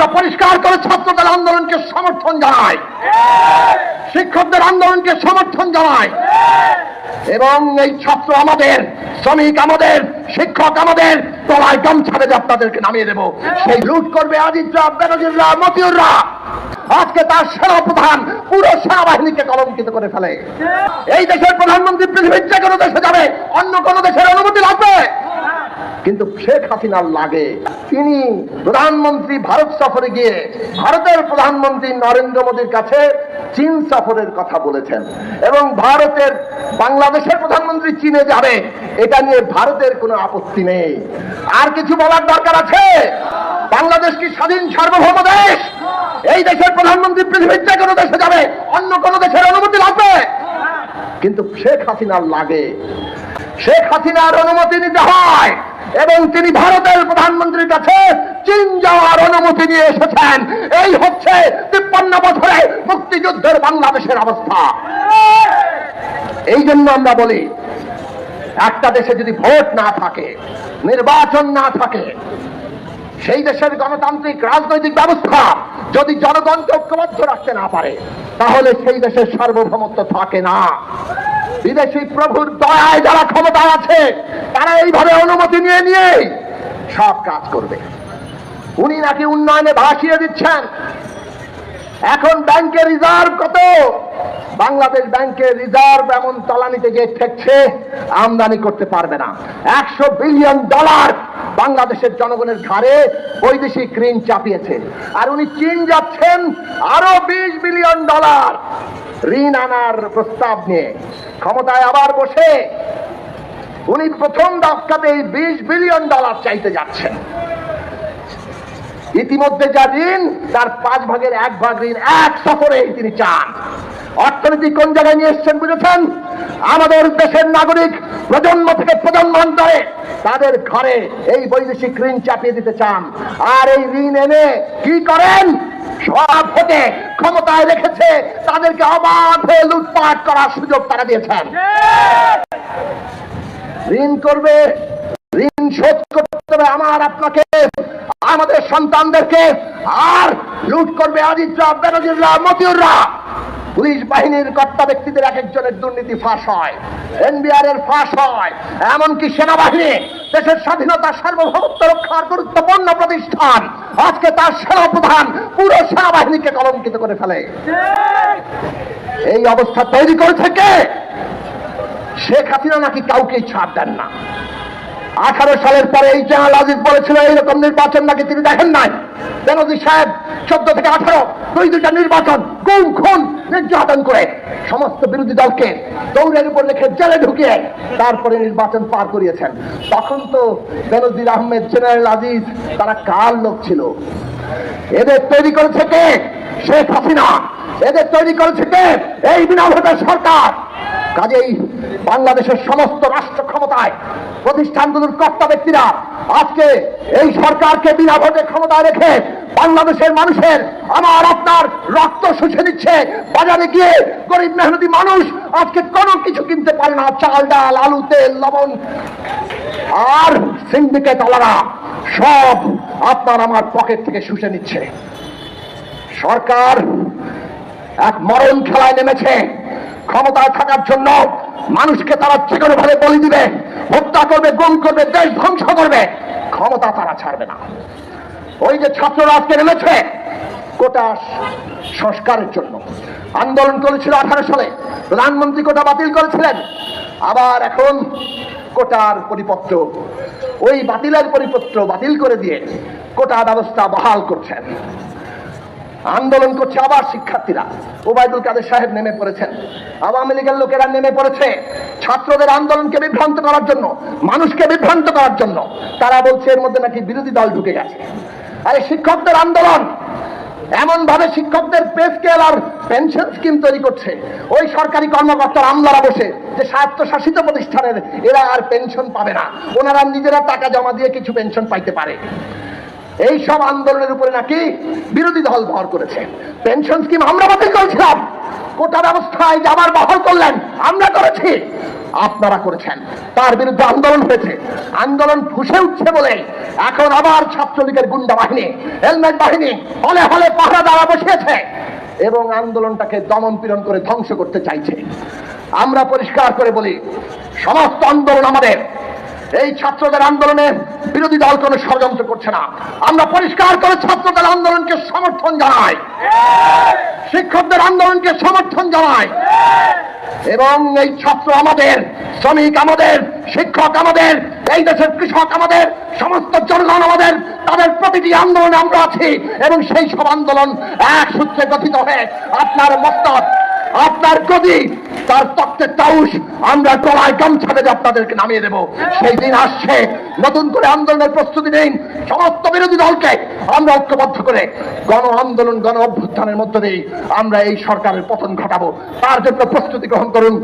আমরা পরিষ্কার করে ছাত্রদের আন্দোলনকে সমর্থন জানাই। শিক্ষকদের আন্দোলনকে সমর্থন জানাই। এবং এই ছাত্র আমাদের, শ্রমিক আমাদের, শিক্ষক আমাদের, তলায় গামছা বেঁধে আপনাদেরকে নামিয়ে দেব। সেই লুট করবে আজিজরা বেনজিররা, মতিউররা। আজকে তার সেনাপ্রধান পুরো সেনাবাহিনীকে কলঙ্কিত করে ফেলে। এই দেশের প্রধানমন্ত্রী পৃথিবীর যে কোনো দেশে যাবে, অন্য কোন দেশের অনুমতি লাগবে। কিন্তু শেখ হাসিনার লাগে। তিনি প্রধানমন্ত্রী ভারত সফরে গিয়ে ভারতের প্রধানমন্ত্রী নরেন্দ্র মোদীর কাছে চীন সফরের কথা বলেছেন। এবং ভারতের, বাংলাদেশের প্রধানমন্ত্রী চীনে যাবে, এটা নিয়ে ভারতের কোনো আপত্তি নেই। আর কিছু বলার দরকার আছে? বাংলাদেশ কি স্বাধীন সার্বভৌম দেশ? এই দেশের প্রধানমন্ত্রী পৃথিবীর যে কোনো দেশে যাবে, অন্য কোনো দেশের অনুমতি লাগবে? কিন্তু শেখ হাসিনার লাগে। শেখ হাসিনার অনুমতি নিতে হয়। এবং তিনি ভারতের প্রধানমন্ত্রীর কাছে চীন যাওয়ার অনুমতি নিয়ে এসেছেন। এই হচ্ছে তিপ্পান্ন বছরে মুক্তিযুদ্ধের বাংলাদেশের অবস্থা। এই জন্য আমরা বলি, একটা দেশে যদি ভোট না থাকে, নির্বাচন না থাকে, সেই দেশের গণতান্ত্রিক রাজনৈতিক ব্যবস্থা যদি জনগণকে ঐক্যবদ্ধ রাখতে না পারে, তাহলে সেই দেশের সার্বভৌমত্ব থাকে না। বিদেশি প্রভুর দয়ায় যারা ক্ষমতায় আছে, তারা এইভাবে অনুমতি নিয়ে নিয়ে সব কাজ করবে। উনি নাকি উন্নয়নে ভাসিয়ে দিচ্ছেন। এখন ব্যাংকের রিজার্ভ কত? বাংলাদেশ ব্যাংকের রিজার্ভ এমন তলানিতে গিয়ে ঠেকছে, আমদানি করতে পারবে না। একশো বিলিয়ন ডলার বাংলাদেশের জনগণের ঘাড়ে বৈদেশিক ঋণ চাপিয়েছে। আর উনি চীন যাচ্ছেন, আরও বিশ বিলিয়ন ডলার ঋণ আনার প্রস্তাব নিয়ে। ক্ষমতায় আবার বসে উনি প্রথম দশকাতে বিশ বিলিয়ন ডলার চাইতে যাচ্ছেন। ইতিমধ্যে যা ঋণ তার পাঁচ ভাগের এক ভাগ ঋণ এক সফরে তিনি চান। অর্থনীতি কোন জায়গায় নিয়ে এসছেন বুঝেছেন? আমাদের দেশের নাগরিক প্রজন্ম থেকে প্রজন্মান্তরে তাদের ঘরে এই বৈদেশিক ঋণ চাপিয়ে দিতে চান। আর এই ঋণ এনে কি করেন? সব হতে ক্ষমতায় রেখেছে, তাদেরকে অবাধে লুটপাট করার সুযোগ তারা দিয়েছেন। ঋণ করবে, ঋণ শোধ করতে হবে আমার আপনাকে, আমাদের সন্তানদেরকে, আর লুট করবে আজিজরা, বেনজিররা, মতিউররা। পুলিশ বাহিনীর কর্তা ব্যক্তিদের এক একজনের দুর্নীতি ফাঁস হয়, এনবিআর এর ফাঁস হয়, এমনকি সেনাবাহিনী দেশের স্বাধীনতা সার্বভৌমত্ব রক্ষার গুরুত্বপূর্ণ প্রতিষ্ঠান, আজকে তার সেনাপ্রধান পুরো সেনাবাহিনীকে কলঙ্কিত করে ফেলে। এই অবস্থা তৈরি করেছে কে? শেখ হাসিনা নাকি কাউকেই ছাড় দেন না। আঠারো সালের পরে এই জেনারেল আজিজ বলেছিল, এইরকম নির্বাচন নাকি তিনি দেখেন নাই? বেনজির সাহেব চোদ্দ থেকে আঠারো, দুই দুইটা নির্বাচন, গুম, খুন, নির্যাতন করে সমস্ত বিরোধী দলকে দৌড়ের উপর রেখে জেলে ঢুকিয়ে তারপরে নির্বাচন পার করিয়েছেন। তখন তো বেনজির আহমেদ, জেনারেল আজিজ, তারা কার লোক ছিল? এদের তৈরি করেছে কে? শেখ হাসিনা। এদের তৈরি করেছে কে? এই বিনা ভোটের সরকার। কাজেই বাংলাদেশের সমস্ত রাষ্ট্র ক্ষমতায় প্রতিষ্ঠানগুলোর কর্তা ব্যক্তিরা আজকে এই সরকারকে বিনা ভোটে ক্ষমতায় রেখে বাংলাদেশের মানুষের আমার, আপনার রক্ত শুষে দিচ্ছে বাজারে গিয়ে গরিব মেহনতি মানুষ আজকে কোনো কিছু কিনতে পারে না। চাল, ডাল, আলু, তেল, লবণ। আর সিন্ডিকেট আলারা সব আপনার আমার পকেট থেকে শুষে নিচ্ছে। সরকার এক মরণ খেলায় নেমেছে। ক্ষমতায় থাকার জন্য মানুষকে তারা যে কোনো ভাবে বলি দিবে, হত্যা করবে, গুম করবে, দেশ ধ্বংস করবে, ক্ষমতা তারা ছাড়বে না। ওই যে ছাত্ররা আজকে নেমেছে, কোটা সংস্কারের জন্য। আন্দোলন করেছিল আঠারো সালে, প্রধানমন্ত্রী কোটা বাতিল করেছিলেন। আবার এখন কোটার পরিপত্র, ওই বাতিলের পরিপত্র বাতিল করে দিয়ে কোটা ব্যবস্থা বহাল করছেন। আন্দোলন করছে আবার শিক্ষার্থীরা। ওবায়দুল কাদের সাহেব নেমে পড়েছেন। আওয়ামী লীগের লোকেরা নেমে পড়েছে ছাত্রদের আন্দোলনকে বিভ্রান্ত করার জন্য, মানুষকে বিভ্রান্ত করার জন্য। তারা বলছে এর মধ্যে নাকি বিরোধী দল ঢুকে গেছে। আরে শিক্ষকদের আন্দোলন! এমন ভাবে শিক্ষকদের পে স্কেল আর পেনশন স্কিম তৈরি করছে। ওই সরকারি কর্মকর্তার আমলারা বসে যে স্বায়ত্তশাসিত প্রতিষ্ঠানের এরা আর পেনশন পাবে না। ওনারা নিজেরা টাকা জমা দিয়ে কিছু পেনশন পাইতে পারে। এই সব আন্দোলনের উপরে নাকি বিরোধী দল ভর করেছে। পেনশন স্কিম আমরা বাতিল করেছিলাম? কোটা ব্যবস্থায় যে আবার বহল করলেন, আমরা করেছি। আপনারা করেছেন। তার বিরুদ্ধে আন্দোলন হয়েছে। আন্দোলন ফুসে উঠছে বলে এখন আবার ছাত্রলীগের গুন্ডা বাহিনী, হেলমেট বাহিনী হলে হলে পাহারা দ্বারা বসিয়েছে এবং আন্দোলনটাকে দমন পীড়ন করে ধ্বংস করতে চাইছে। আমরা পরিষ্কার করে বলি, সমস্ত আন্দোলন আমাদের। এই ছাত্রদের আন্দোলনে বিরোধী দল কোনো ষড়যন্ত্র করছে না। আমরা পরিষ্কার করে ছাত্রদের আন্দোলনকে সমর্থন জানাই। শিক্ষকদের আন্দোলনকে সমর্থন জানাই। এবং এই ছাত্র আমাদের, শ্রমিক আমাদের, শিক্ষক আমাদের, এই দেশের কৃষক আমাদের, সমস্ত জনগণ আমাদের, তাদের প্রতিটি আন্দোলনে আমরা আছি এবং সেই সব আন্দোলন এক সূত্রে গঠিত হয়ে আপনার মস্তক আপনার গদি তার তত্ত্বের তাউস আমরা গলায় গামছা বেঁধে আপনাদেরকে নামিয়ে দেব। সেই দিন আসছে, নতুন করে আন্দোলনের প্রস্তুতি নেই সমস্ত বিরোধী দলকে আমরা ঐক্যবদ্ধ করে গণ আন্দোলন, গণ অভ্যুত্থানের মধ্য দিয়ে আমরা এই সরকারের পতন ঘটাবো। তার জন্য প্রস্তুতি গ্রহণ করুন।